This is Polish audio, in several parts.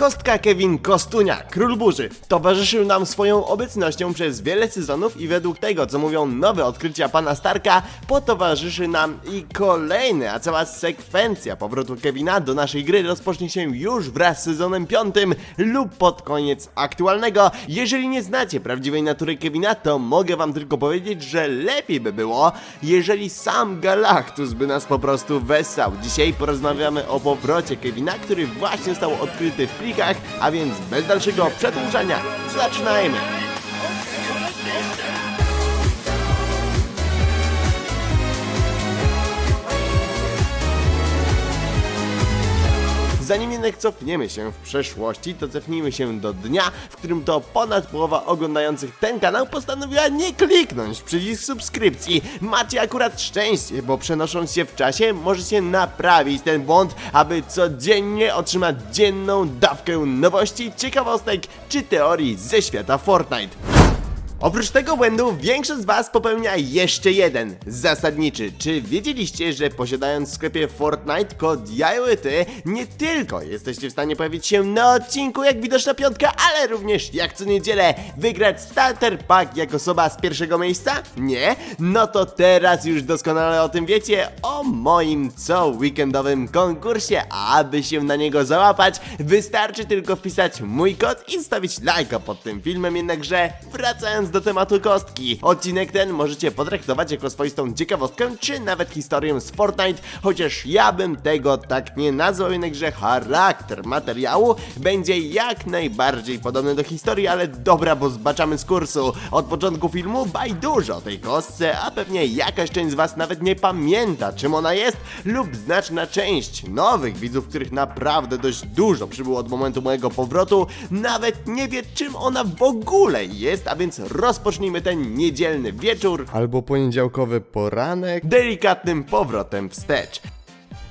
Kostka Kevin Kostunia, król burzy, towarzyszył nam swoją obecnością przez wiele sezonów i według tego, co mówią nowe odkrycia pana Starka, potowarzyszy nam i kolejny, a cała sekwencja powrotu Kevina do naszej gry rozpocznie się już wraz z sezonem piątym lub pod koniec aktualnego. Jeżeli nie znacie prawdziwej natury Kevina, to mogę wam tylko powiedzieć, że lepiej by było, jeżeli sam Galactus by nas po prostu wessał. Dzisiaj porozmawiamy o powrocie Kevina, który właśnie został odkryty w plikach, a więc bez dalszego przedłużania, zaczynajmy! Zanim jednak cofniemy się w przeszłości, to cofnijmy się do dnia, w którym to ponad połowa oglądających ten kanał postanowiła nie kliknąć przycisk subskrypcji. Macie akurat szczęście, bo przenosząc się w czasie możecie naprawić ten błąd, aby codziennie otrzymać dzienną dawkę nowości, ciekawostek czy teorii ze świata Fortnite. Oprócz tego błędu, większość z Was popełnia jeszcze jeden, zasadniczy. Czy wiedzieliście, że posiadając w sklepie Fortnite kod JAJOETY, nie tylko jesteście w stanie pojawić się na odcinku jak widoczna piątka, ale również jak co niedzielę wygrać starter pack jak osoba z pierwszego miejsca? Nie? No to teraz już doskonale o tym wiecie, o moim co weekendowym konkursie, aby się na niego załapać, wystarczy tylko wpisać mój kod i stawić lajka pod tym filmem, jednakże wracając do tematu kostki. Odcinek ten możecie potraktować jako swoistą ciekawostkę, czy nawet historię z Fortnite, chociaż ja bym tego tak nie nazwał, jednakże charakter materiału będzie jak najbardziej podobny do historii, ale dobra, bo zbaczamy z kursu. Od początku filmu baj dużo o tej kostce, a pewnie jakaś część z was nawet nie pamięta czym ona jest, lub znaczna część nowych widzów, których naprawdę dość dużo przybyło od momentu mojego powrotu, nawet nie wie czym ona w ogóle jest, a więc rozpocznijmy ten niedzielny wieczór albo poniedziałkowy poranek delikatnym powrotem wstecz.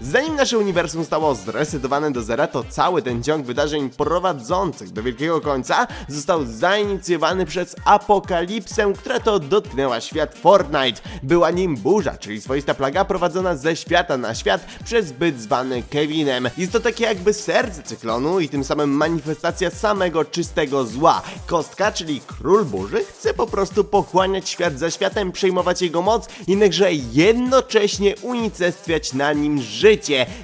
Zanim nasze uniwersum stało zresetowane do zera, to cały ten ciąg wydarzeń prowadzących do wielkiego końca został zainicjowany przez apokalipsę, która to dotknęła świat Fortnite. Była nim burza, czyli swoista plaga prowadzona ze świata na świat przez zbyt zwany Kevinem. Jest to takie jakby serce cyklonu i tym samym manifestacja samego czystego zła. Kostka, czyli król burzy, chce po prostu pochłaniać świat za światem, przejmować jego moc, jednakże jednocześnie unicestwiać na nim życie.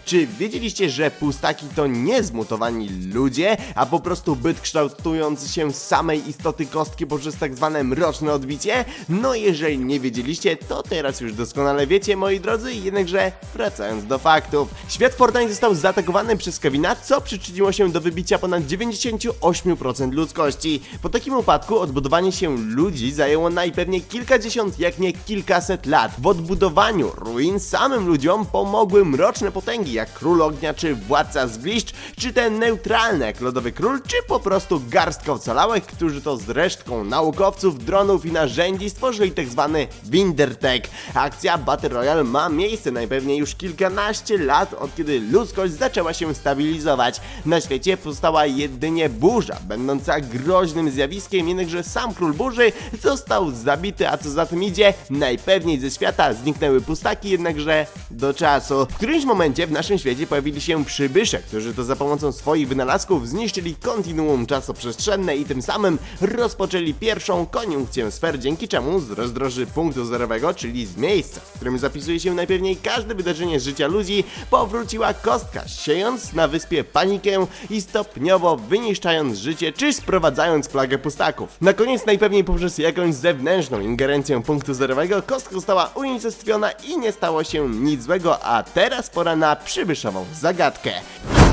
Czy wiedzieliście, że pustaki to nie zmutowani ludzie, a po prostu byt kształtujący się z samej istoty kostki poprzez tak zwane mroczne odbicie? No jeżeli nie wiedzieliście, to teraz już doskonale wiecie, moi drodzy, jednakże wracając do faktów. Świat Fortnite został zaatakowany przez Kevina, co przyczyniło się do wybicia ponad 98% ludzkości. Po takim upadku odbudowanie się ludzi zajęło najpewniej kilkadziesiąt, jak nie kilkaset lat. W odbudowaniu ruin samym ludziom pomogły mroczne potęgi, jak Król Ognia czy Władca Zgliszcz, czy ten neutralny jak Lodowy Król, czy po prostu garstka ocalałych, którzy to z resztką naukowców, dronów i narzędzi stworzyli tak zwany Wintertech. Akcja Battle Royale ma miejsce najpewniej już kilkanaście lat, od kiedy ludzkość zaczęła się stabilizować. Na świecie pozostała jedynie burza, będąca groźnym zjawiskiem, jednakże sam Król Burzy został zabity, a co za tym idzie, najpewniej ze świata zniknęły pustaki, jednakże do czasu. W którymś momencie w naszym świecie pojawili się przybysze, którzy to za pomocą swoich wynalazków zniszczyli kontinuum czasoprzestrzenne i tym samym rozpoczęli pierwszą koniunkcję sfer, dzięki czemu rozdroży punktu zerowego, czyli z miejsca, w którym zapisuje się najpewniej każde wydarzenie życia ludzi, powróciła kostka, siejąc na wyspie panikę i stopniowo wyniszczając życie, czy sprowadzając plagę pustaków. Na koniec najpewniej poprzez jakąś zewnętrzną ingerencję punktu zerowego kostka została unicestwiona i nie stało się nic złego, a teraz pora na przybyszową zagadkę.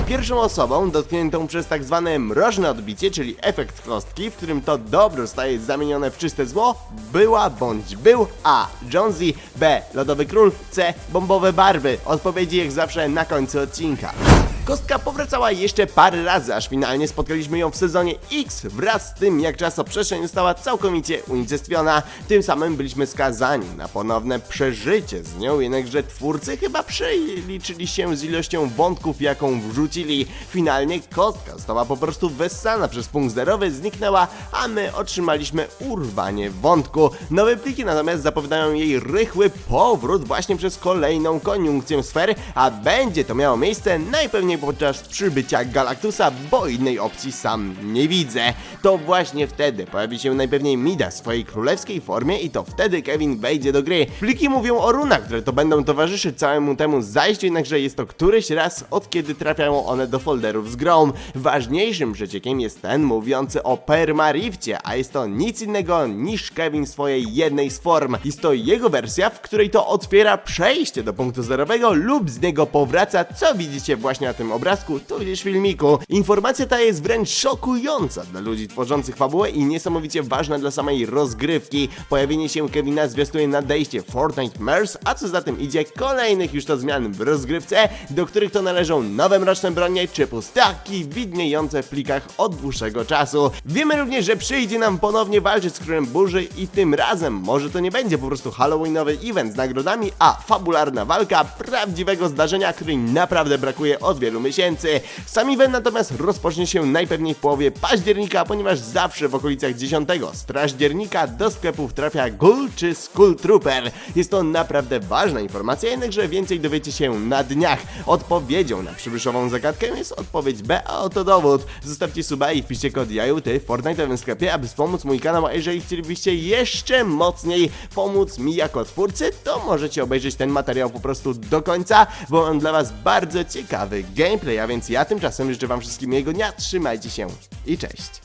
Pierwszą osobą dotkniętą przez tak zwane mroczne odbicie, czyli efekt kostki, w którym to dobro staje zamienione w czyste zło, była bądź był A. Jonesy, B. Lodowy Król, C. Bombowe barwy. Odpowiedzi jak zawsze na końcu odcinka. Kostka powracała jeszcze parę razy, aż finalnie spotkaliśmy ją w sezonie X wraz z tym, jak czasoprzestrzeń została całkowicie unicestwiona. Tym samym byliśmy skazani na ponowne przeżycie z nią, jednakże twórcy chyba przeliczyli się z ilością wątków, jaką wrzucili. Finalnie kostka została po prostu wessana przez punkt zerowy, zniknęła, a my otrzymaliśmy urwanie wątku. Nowe pliki natomiast zapowiadają jej rychły powrót właśnie przez kolejną koniunkcję sfer, a będzie to miało miejsce najpewniej pewnie podczas przybycia Galactusa, bo innej opcji sam nie widzę. To właśnie wtedy pojawi się najpewniej Mida w swojej królewskiej formie i to wtedy Kevin wejdzie do gry. Pliki mówią o runach, które to będą towarzyszyć całemu temu zajściu, jednakże jest to któryś raz od kiedy trafiają one do folderów z grą. Ważniejszym przeciekiem jest ten mówiący o permarifcie, a jest to nic innego niż Kevin w swojej jednej z form. Jest to jego wersja, w której to otwiera przejście do punktu zerowego lub z niego powraca, co widzicie właśnie na tym obrazku, tudzież filmiku. Informacja ta jest wręcz szokująca dla ludzi tworzących fabułę i niesamowicie ważna dla samej rozgrywki. Pojawienie się Kevina zwiastuje nadejście Fortnite Mers, a co za tym idzie kolejnych już to zmian w rozgrywce, do których to należą nowe mroczne bronie czy pustaki widniejące w plikach od dłuższego czasu. Wiemy również, że przyjdzie nam ponownie walczyć z Królem Burzy i tym razem może to nie będzie po prostu halloweenowy event z nagrodami, a fabularna walka prawdziwego zdarzenia, której naprawdę brakuje od wielu miesięcy. Sam event natomiast rozpocznie się najpewniej w połowie października, ponieważ zawsze w okolicach 10 strażdziernika do sklepów trafia Ghoul czy Skull Trooper. Jest to naprawdę ważna informacja, jednakże więcej dowiecie się na dniach. Odpowiedzią na przybyszową zagadkę jest odpowiedź B, a oto dowód. Zostawcie suba i wpiszcie kod JAJUTY w Fortnite'owym sklepie, aby wspomóc mój kanał, a jeżeli chcielibyście jeszcze mocniej pomóc mi jako twórcy, to możecie obejrzeć ten materiał po prostu do końca, bo mam dla was bardzo ciekawy gameplay, a więc ja tymczasem życzę wam wszystkim miłego dnia, trzymajcie się i cześć!